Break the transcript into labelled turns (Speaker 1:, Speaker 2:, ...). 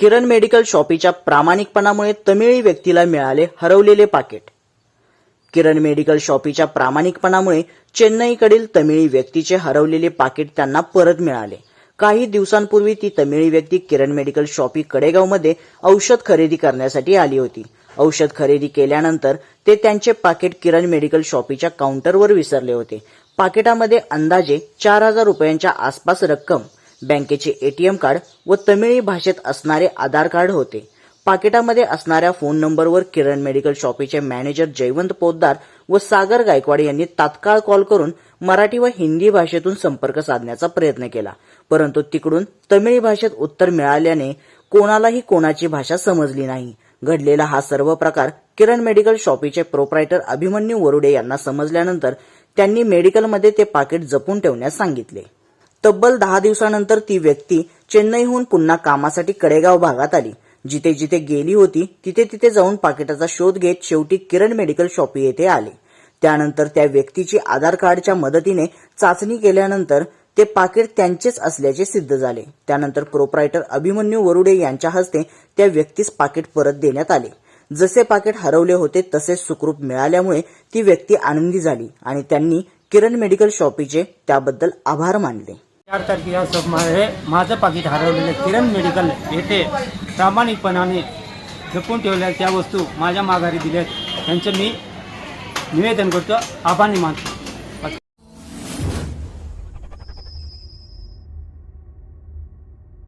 Speaker 1: किरण medical शॉपीच्या प्रामाणिकपणामुळे तमिळी व्यक्तीला मिळाले हरवलेले पाकिट. किरण मेडिकल शॉपीच्या प्रामाणिकपणामुळे चेन्नईकडील तमिळी व्यक्तीचे हरवलेले पाकिट त्यांना परत मिळाले. काही दिवसांपूर्वी ती तमिळी व्यक्ती किरण मेडिकल शॉपी कडेगावमध्ये औषध खरेदी करण्यासाठी आली होती. औषध खरेदी केल्यानंतर ते त्यांचे पाकिट किरण मेडिकल शॉपीच्या काउंटरवर विसरले होते. पाकिटामध्ये अंदाजे चार हजार रुपयांच्या आसपास रक्कम बँकेचे एटीएम कार्ड व तमिळी भाषेत असणारे आधार कार्ड होते. पाकिटामध्ये असणाऱ्या फोन नंबरवर किरण मेडिकल शॉपीचे मॅनेजर जयवंत पोद्दार व सागर गायकवाड यांनी तात्काळ कॉल करून मराठी व हिंदी भाषेतून संपर्क साधण्याचा प्रयत्न केला. परंतु तिकडून तमिळी भाषेत उत्तर मिळाल्याने कोणालाही कोणाची भाषा समजली नाही. घडलेला हा सर्व प्रकार किरण मेडिकल शॉपीचे प्रोप्रायटर अभिमन्यू वरुडे यांना समजल्यानंतर त्यांनी मेडिकलमध्ये ते पाकिट जपून ठेवण्यास सांगितले. तब्बल दहा दिवसानंतर ती व्यक्ती चेन्नईहून पुन्हा कामासाठी कडेगाव भागात आली. जिथे जिथे गेली होती तिथे तिथे जाऊन पाकिटाचा शोध घेत शेवटी किरण मेडिकल शॉपी येथे आले. त्यानंतर त्या व्यक्तीची आधार कार्डच्या मदतीने चाचणी केल्यानंतर ते पाकिट त्यांचेच असल्याचे सिद्ध झाले. त्यानंतर प्रोप्रायटर अभिमन्यू वरुडे यांच्या हस्ते त्या व्यक्तीस पाकिट परत देण्यात आले. जसे पाकिट हरवले होते तसेच सुखरूप मिळाल्यामुळे ती व्यक्ती आनंदी झाली आणि त्यांनी किरण मेडिकल शॉपीचे त्याबद्दल आभार मानले.
Speaker 2: चार तारखेला हे माझं पाकिट हरवलेलं किरण मेडिकल येथे प्रामाणिकपणाने जपून ठेवल्या त्या वस्तू माझ्या माघारी दिल्यात. त्यांचं मी निवेदन करतो. आभार मानतो.